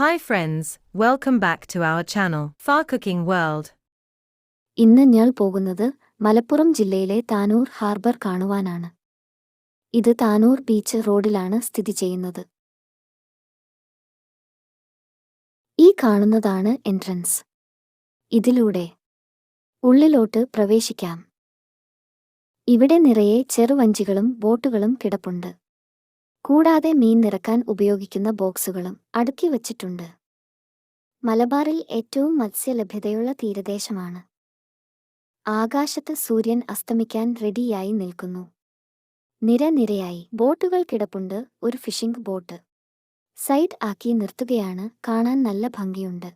Hi friends, welcome back to our channel, Far Cooking World. ഇന്ന് ഞാൻ പോകുന്നത് മലപ്പുറം ജില്ലയിലെ താനൂർ ഹാർബർ കാണുവാനാണ്. ഇത് താനൂർ ബീച്ച് റോഡിലാണ് സ്ഥിതി ചെയ്യുന്നത്. ഈ കാണുന്നതാണ് എൻട്രൻസ് ഇതിലൂടെ ഉള്ളിലോട്ട് പ്രവേശിക്കാം. ഇവിടെ നിറയെ ചെറുവഞ്ചികളും ബോട്ടുകളും കിടപ്പുണ്ട്. കൂടാതെ മീൻ നിറക്കാൻ ഉപയോഗിക്കുന്ന ബോക്സുകളും അടുക്കി വച്ചിട്ടുണ്ട്. മലബാറിൽ ഏറ്റവും മത്സ്യലഭ്യതയുള്ള തീരദേശമാണ്. ആകാശത്ത് സൂര്യൻ അസ്തമിക്കാൻ റെഡിയായി നിൽക്കുന്നു. നിരനിരയായി ബോട്ടുകൾ കിടപ്പുണ്ട് ഒരു ഫിഷിംഗ് ബോട്ട്. സൈഡ് ആക്കി നിർത്തുകയാണ് കാണാൻ നല്ല ഭംഗിയുണ്ട്.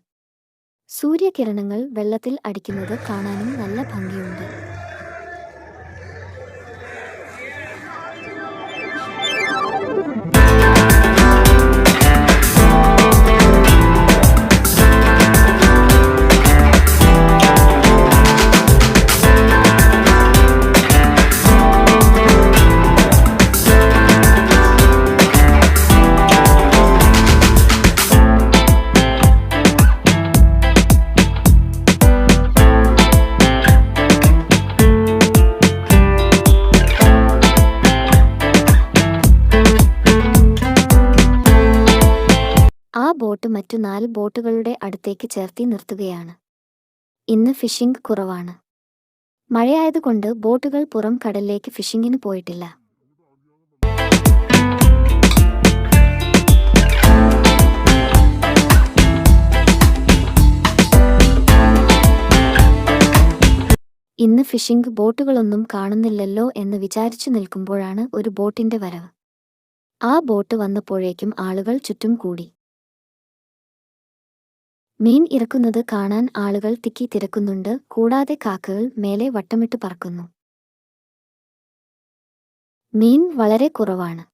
സൂര്യകിരണങ്ങൾ വെള്ളത്തിൽ അടിക്കുന്നത് കാണാനും നല്ല ഭംഗിയുണ്ട്. ബോട്ട് മറ്റു നാല് ബോട്ടുകളുടെ അടുത്തേക്ക് ചേർത്തി നിർത്തുകയാണ്. ഇന്ന് ഫിഷിംഗ് കുറവാണ്. മഴയായതുകൊണ്ട് ബോട്ടുകൾ പുറം കടലിലേക്ക് ഫിഷിംഗിന് പോയിട്ടില്ല. ഇന്ന് ഫിഷിംഗ് ബോട്ടുകളൊന്നും കാണുന്നില്ലല്ലോ എന്ന് വിചാരിച്ചു നിൽക്കുമ്പോഴാണ് ഒരു ബോട്ടിന്റെ വരവ്. ആ ബോട്ട് വന്നപ്പോഴേക്കും ആളുകൾ ചുറ്റും കൂടി. മീൻ ഇറക്കുന്നത് കാണാൻ ആളുകൾ തിക്കി തിരക്കുന്നുണ്ട്. കൂടാതെ കാക്കകൾ മേലെ വട്ടമിട്ട് പറക്കുന്നു. മീൻ വളരെ കുറവാണ്.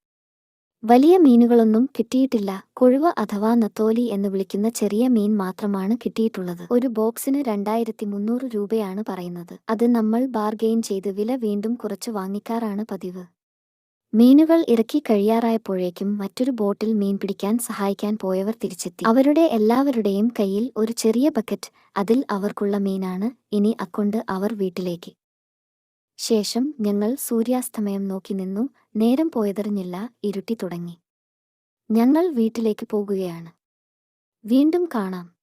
വലിയ മീനുകളൊന്നും കിട്ടിയിട്ടില്ല. കൊഴുവ അഥവാ നത്തോലി എന്ന് വിളിക്കുന്ന ചെറിയ മീൻ മാത്രമാണ് കിട്ടിയിട്ടുള്ളത്. ഒരു ബോക്സിന് രണ്ടായിരത്തി മുന്നൂറ് രൂപയാണ് പറയുന്നത്. അത് നമ്മൾ ബാർഗെയിൻ ചെയ്ത് വില വീണ്ടും കുറച്ച് വാങ്ങിക്കാറാണ് പതിവ്. മീനുകൾ ഇറക്കി കഴിയാറായപ്പോഴേക്കും മറ്റൊരു ബോട്ടിൽ മീൻ പിടിക്കാൻ സഹായിക്കാൻ പോയവർ തിരിച്ചെത്തി. അവരുടെ എല്ലാവരുടെയും കയ്യിൽ ഒരു ചെറിയ ബക്കറ്റ് അതിൽ അവർക്കുള്ള മീനാണ്. ഇനി അക്കൊണ്ട് അവർ വീട്ടിലേക്ക്. ശേഷം ഞങ്ങൾ സൂര്യാസ്തമയം നോക്കി നിന്നു. നേരം പോയതറിഞ്ഞില്ല. ഇരുട്ടി തുടങ്ങി. ഞങ്ങൾ വീട്ടിലേക്ക് പോകുകയാണ്. വീണ്ടും കാണാം.